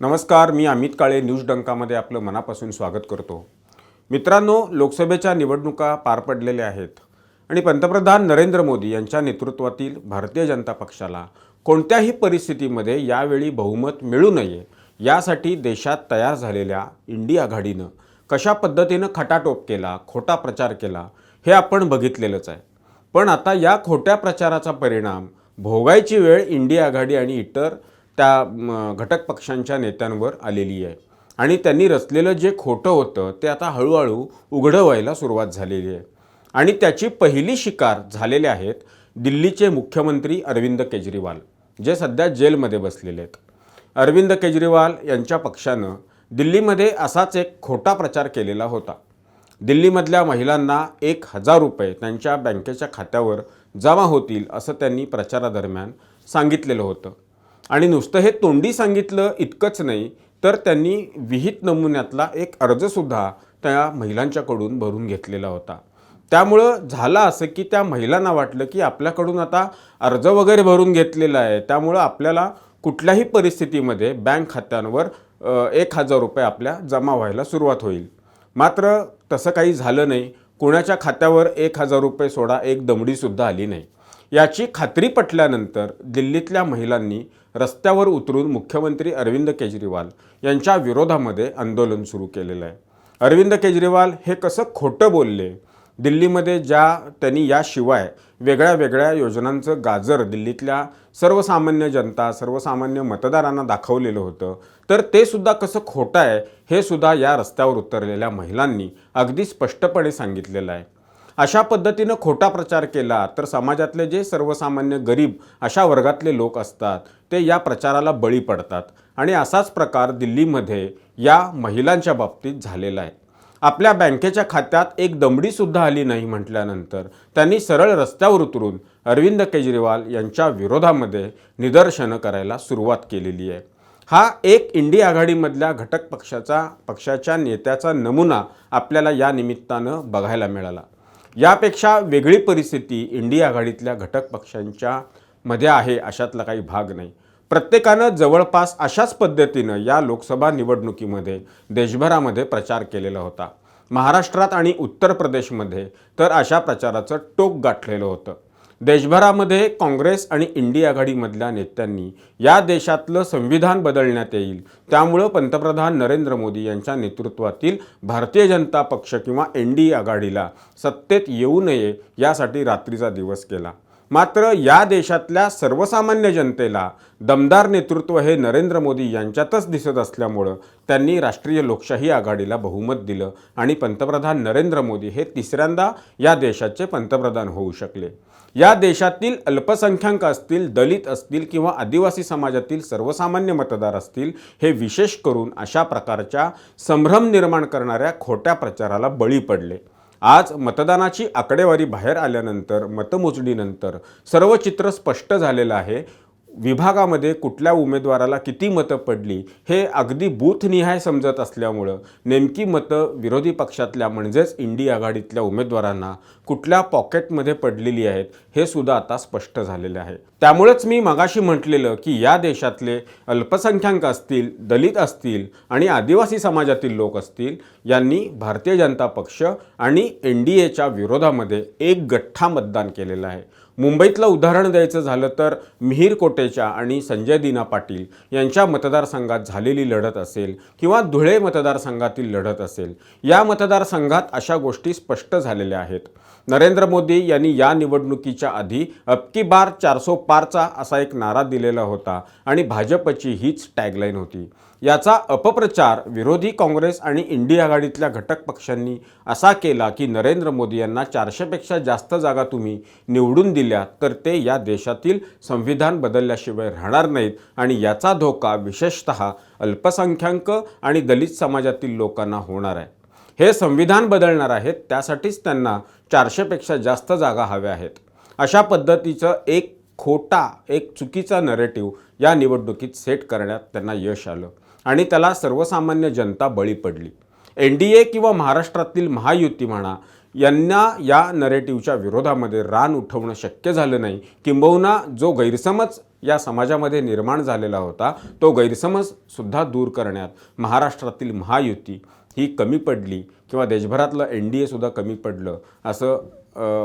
नमस्कार मी अमित काळे न्यूज डंकामध्ये आपलं मनापासून स्वागत करतो. मित्रांनो लोकसभेच्या निवडणुका पार पडलेल्या आहेत आणि पंतप्रधान नरेंद्र मोदी यांच्या नेतृत्वातील भारतीय जनता पक्षाला कोणत्याही परिस्थितीमध्ये यावेळी बहुमत मिळू नये यासाठी देशात तयार झालेल्या इंडी आघाडीनं कशा पद्धतीनं खटाटोप केला खोटा प्रचार केला हे आपण बघितलेलंच आहे. पण आता या खोट्या प्रचाराचा परिणाम भोगायची वेळ इंडिया आघाडी आणि इतर त्या घटक पक्षांच्या नेत्यांवर आलेली आहे. आणि त्यांनी रचलेलं जे खोटं होतं ते आता हळूहळू उघडं व्हायला सुरुवात झालेली आहे. आणि त्याची पहिली शिकार झालेले आहेत दिल्लीचे मुख्यमंत्री अरविंद केजरीवाल जे सध्या जेलमध्ये बसलेले आहेत. अरविंद केजरीवाल यांच्या पक्षानं दिल्लीमध्ये असाच एक खोटा प्रचार केलेला होता. दिल्लीमधल्या महिलांना एक हजार रुपये त्यांच्या बँकेच्या खात्यावर जमा होतील असं त्यांनी प्रचारादरम्यान सांगितलेलं होतं. आणि नुसतं हे तोंडी सांगितलं इतकंच नाही तर त्यांनी विहित नमुन्यातला एक अर्जसुद्धा त्या महिलांच्याकडून भरून घेतलेला होता. त्यामुळं झालं असं की त्या महिलांना वाटलं की आपल्याकडून आता अर्ज वगैरे भरून घेतलेला आहे. त्यामुळं आपल्याला कुठल्याही परिस्थितीमध्ये बँक खात्यांवर एक हजार रुपये आपल्या जमा व्हायला सुरुवात होईल. मात्र तसं काही झालं नाही. कोणाच्या खात्यावर एक हजार रुपये सोडा एक दमडीसुद्धा आली नाही. याची खात्री पटल्यानंतर दिल्लीतल्या महिलांनी रस्त्यावर उतरून मुख्यमंत्री अरविंद केजरीवाल यांच्या विरोधामध्ये आंदोलन सुरू केलेलं आहे. अरविंद केजरीवाल हे कसं खोटं बोलले? दिल्लीमध्ये ज्या त्यांनी याशिवाय वेगळ्या वेगळ्या योजनांचं गाजर दिल्लीतल्या सर्वसामान्य जनता सर्वसामान्य मतदारांना दाखवलेलं होतं. तर ते सुद्धा कसं खोटं आहे हे सुद्धा या रस्त्यावर उतरलेल्या महिलांनी अगदी स्पष्टपणे सांगितलेलं आहे. अशा पद्धतीनं खोटा प्रचार केला तर समाजातले जे सर्वसामान्य गरीब अशा वर्गातले लोक असतात ते या प्रचाराला बळी पडतात. आणि असाच प्रकार दिल्लीमध्ये या महिलांच्या बाबतीत झालेला आहे. आपल्या बँकेच्या खात्यात एक दमडीसुद्धा आली नाही म्हटल्यानंतर त्यांनी सरळ रस्त्यावर उतरून अरविंद केजरीवाल यांच्या विरोधामध्ये निदर्शनं करायला सुरुवात केलेली आहे. हा एक इंडिया आघाडीमधल्या घटक पक्षाचा पक्षाच्या नेत्याचा नमुना आपल्याला या निमित्तानं बघायला मिळाला. यापेक्षा वेगळी परिस्थिती इंडिया आघाडीतल्या घटक पक्षांच्या मध्ये आहे अशातला काही भाग नाही. प्रत्येकानं जवळपास अशाच पद्धतीनं या लोकसभा निवडणुकीमध्ये देशभरामध्ये प्रचार केलेला होता. महाराष्ट्रात आणि उत्तर प्रदेशमध्ये तर अशा प्रचाराचं टोक गाठलेलं होतं. देशभरामध्ये काँग्रेस आणि इंडिया आघाडीमधल्या नेत्यांनी या देशातलं संविधान बदलण्यात येईल. त्यामुळं पंतप्रधान नरेंद्र मोदी यांच्या नेतृत्वातील भारतीय जनता पक्ष किंवा एन डी आघाडीला सत्तेत येऊ नये यासाठी रात्रीचा दिवस केला. मात्र या देशातल्या सर्वसामान्य जनतेला दमदार नेतृत्व हे नरेंद्र मोदी यांच्यातच दिसत असल्यामुळं त्यांनी राष्ट्रीय लोकशाही आघाडीला बहुमत दिलं आणि पंतप्रधान नरेंद्र मोदी हे तिसऱ्यांदा या देशाचे पंतप्रधान होऊ शकले. या देशातील अल्पसंख्याक असतील दलित असतील किंवा आदिवासी समाजातील सर्वसामान्य मतदार असतील हे विशेष करून अशा प्रकारच्या संभ्रम निर्माण करणाऱ्या खोट्या प्रचाराला बळी पडले. आज मतदानाची आकडेवारी बाहेर आल्यानंतर मतमोजणीनंतर सर्व चित्र स्पष्ट झालेलं आहे. विभागामध्ये कुठल्या उमेदवाराला किती मतं पडली हे अगदी बूथनिहाय समजत असल्यामुळं नेमकी मतं विरोधी पक्षातल्या म्हणजेच इंडिया आघाडीतल्या उमेदवारांना कुठल्या पॉकेटमध्ये पडलेली आहेत हे सुद्धा आता स्पष्ट झालेले आहे. त्यामुळेच मी मगाशी म्हटलेलं की या देशातले अल्पसंख्याक असतील दलित असतील आणि आदिवासी समाजातील लोक असतील यांनी भारतीय जनता पक्ष आणि एन डी एच्या विरोधामध्ये एक गठ्ठा मतदान केलेलं आहे. मुंबईतलं उदाहरण द्यायचं झालं तर मिहीर कोटेच्या आणि संजय दिना पाटील यांच्या मतदारसंघात झालेली लढत असेल किंवा धुळे मतदारसंघातील लढत असेल या मतदारसंघात अशा गोष्टी स्पष्ट झालेल्या आहेत. नरेंद्र मोदी यांनी या निवडणुकीच्या आधी अबकी बार चारसो पारचा असा एक नारा दिलेला होता आणि भाजपची हीच टॅगलाईन होती. याचा अपप्रचार विरोधी काँग्रेस आणि इंडिया आघाडीतल्या घटक पक्षांनी असा केला की नरेंद्र मोदी यांना चारशेपेक्षा जास्त जागा तुम्ही निवडून दिल्या तर ते या देशातील संविधान बदलल्याशिवाय राहणार नाहीत. आणि याचा धोका विशेषतः अल्पसंख्याक आणि दलित समाजातील लोकांना होणार आहे. हे संविधान बदलणार आहेत त्यासाठीच त्यांना चारशेपेक्षा जास्त जागा हव्या आहेत. अशा पद्धतीचं एक खोटा एक चुकीचा नरेटिव्ह या निवडणुकीत सेट करण्यात त्यांना यश आलं. आणि त्याला सर्वसामान्य जनता बळी पडली. एन डी ए किंवा महाराष्ट्रातील महायुती म्हणा यांना या नरेटिव्हच्या विरोधामध्ये रान उठवणं शक्य झालं नाही. किंबहुना जो गैरसमज या समाजामध्ये निर्माण झालेला होता तो गैरसमजसुद्धा दूर करण्यात महाराष्ट्रातील महायुती ही कमी पडली किंवा देशभरातलं एन डी एसुद्धा कमी पडलं असं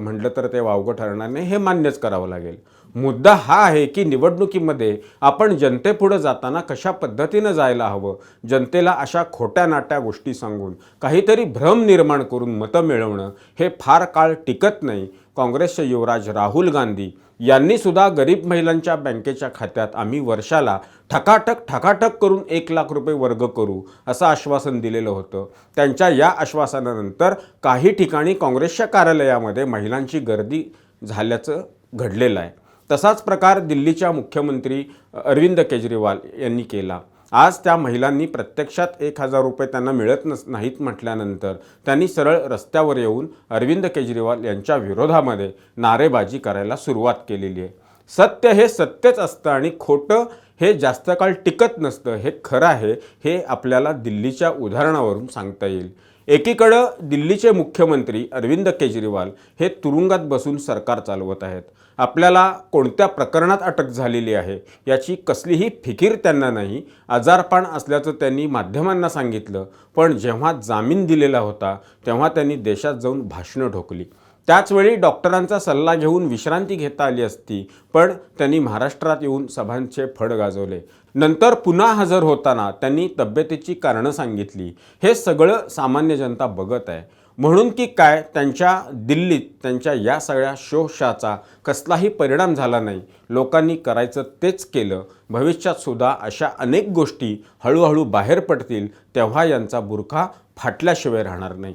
म्हटलं तर ते वावगं ठरणार नाही हे मान्यच करावं लागेल. मुद्दा हा आहे की निवडणुकीमध्ये आपण जनतेपुढं जाताना कशा पद्धतीनं जायला हवं? जनतेला अशा खोट्या नाट्या गोष्टी सांगून काहीतरी भ्रम निर्माण करून मतं मिळवणं हे फार काळ टिकत नाही. काँग्रेसचे युवराज राहुल गांधी यांनीसुद्धा गरीब महिलांच्या बँकेच्या खात्यात आम्ही वर्षाला ठकाठक ठकाठक करून एक लाख रुपये वर्ग करू असं आश्वासन दिलेलं होतं. त्यांच्या या आश्वासनानंतर काही ठिकाणी काँग्रेसच्या कार्यालयामध्ये महिलांची गर्दी झाल्याचं घडलेलं आहे. तसाच प्रकार दिल्लीच्या मुख्यमंत्री अरविंद केजरीवाल यांनी केला. आज त्या महिलांनी प्रत्यक्षात एक हजार रुपये त्यांना मिळत नस नाहीत म्हटल्यानंतर त्यांनी सरळ रस्त्यावर येऊन अरविंद केजरीवाल यांच्या विरोधामध्ये नारेबाजी करायला सुरुवात केलेली आहे. सत्य हे सत्यच असतं आणि खोटं हे जास्त काळ टिकत नसतं हे खरं आहे हे आपल्याला दिल्लीच्या उदाहरणावरून सांगता येईल. एकीकडं दिल्लीचे मुख्यमंत्री अरविंद केजरीवाल हे तुरुंगात बसून सरकार चालवत आहेत. आपल्याला कोणत्या प्रकरणात अटक झालेली आहे याची कसलीही फिकीर त्यांना नाही आजारपण असल्याचं त्यांनी माध्यमांना सांगितलं पण जेव्हा जामीन दिलेला होता तेव्हा त्यांनी देशात जाऊन भाषणं ढोकली त्याचवेळी डॉक्टरांचा सल्ला घेऊन विश्रांती घेता आली असती पण त्यांनी महाराष्ट्रात येऊन सभांचे फड गाजवले. नंतर पुन्हा हजर होताना त्यांनी तब्येतीची कारणं सांगितली. हे सगळं सामान्य जनता बघत आहे. म्हणून की काय त्यांच्या दिल्लीत त्यांच्या या सगळ्या शोषाचा कसलाही परिणाम झाला नाही. लोकांनी करायचं तेच केलं. भविष्यात सुद्धा अशा अनेक गोष्टी हळूहळू बाहेर पडतील तेव्हा यांचा बुरखा फाटल्याशिवाय राहणार नाही.